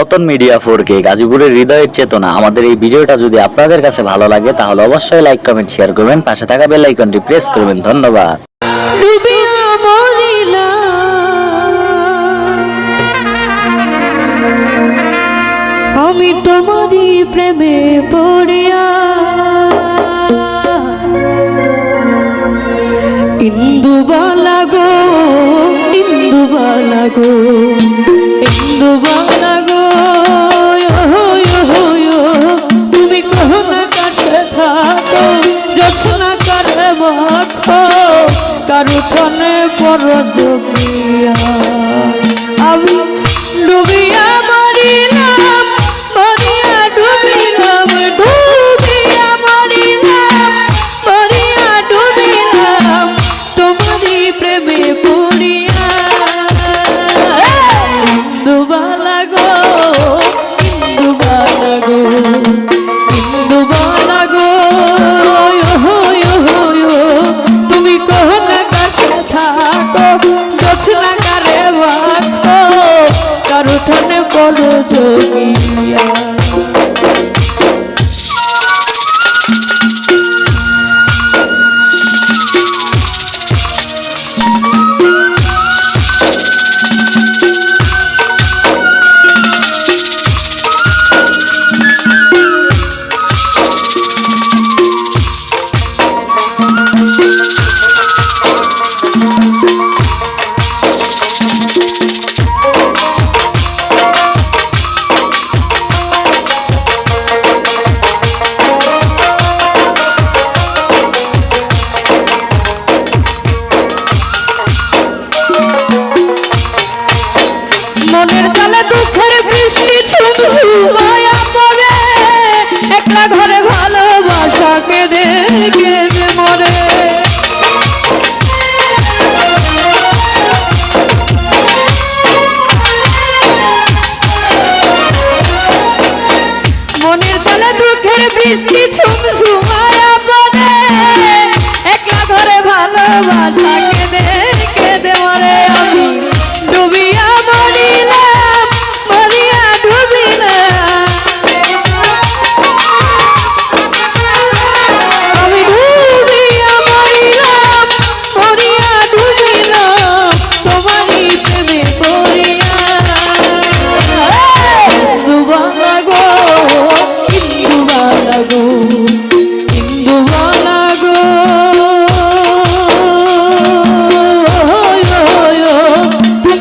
Ratan media four কে, গাজীপুরের হৃদয়ের চেতনা। আমাদের এই ভিডিওটা যদি আপনাদের কাছে ভালো লাগে, তাহলে অবশ্যই লাইক কমেন্ট শেয়ার করবেন। পাশে থাকা বেল আইকনটি প্রেস করবেন। ধন্যবাদ। আমি তোমারই প্রেমে কারু ফনে পর যোগিয়া আমি দুঃখের বৃষ্টি পড়ে। একলা ঘরে ভালোবাসা কেঁদে মরে। মনের জালে দুঃখের একলা ঘরে ভালোবাসা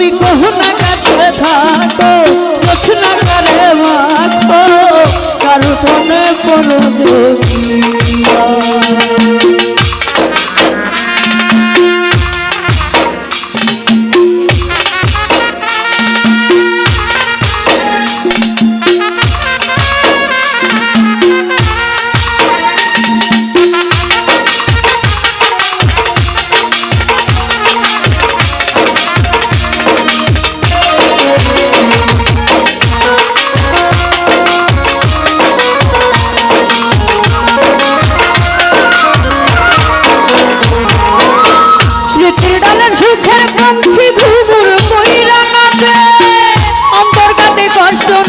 তুমি কহনা কাছে থাকো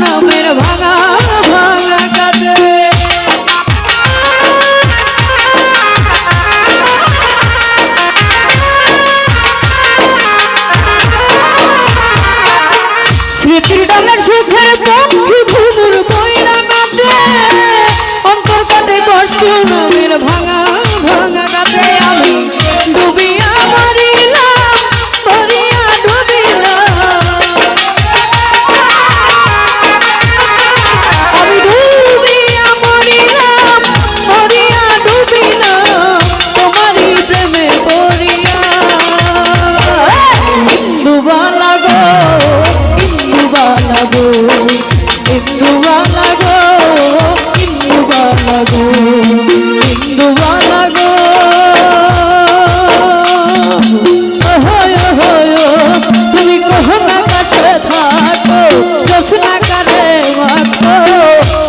নামের ভাঙা ভাঙা কাঁদে স্মৃতির ডানার সুখের পক্ষী ঘুমুর বইরা নাচে। অন্তর আমি ডুবে কৃষ্ণ কারে ভক্ত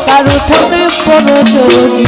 কারু ঠোঁটে পড়ে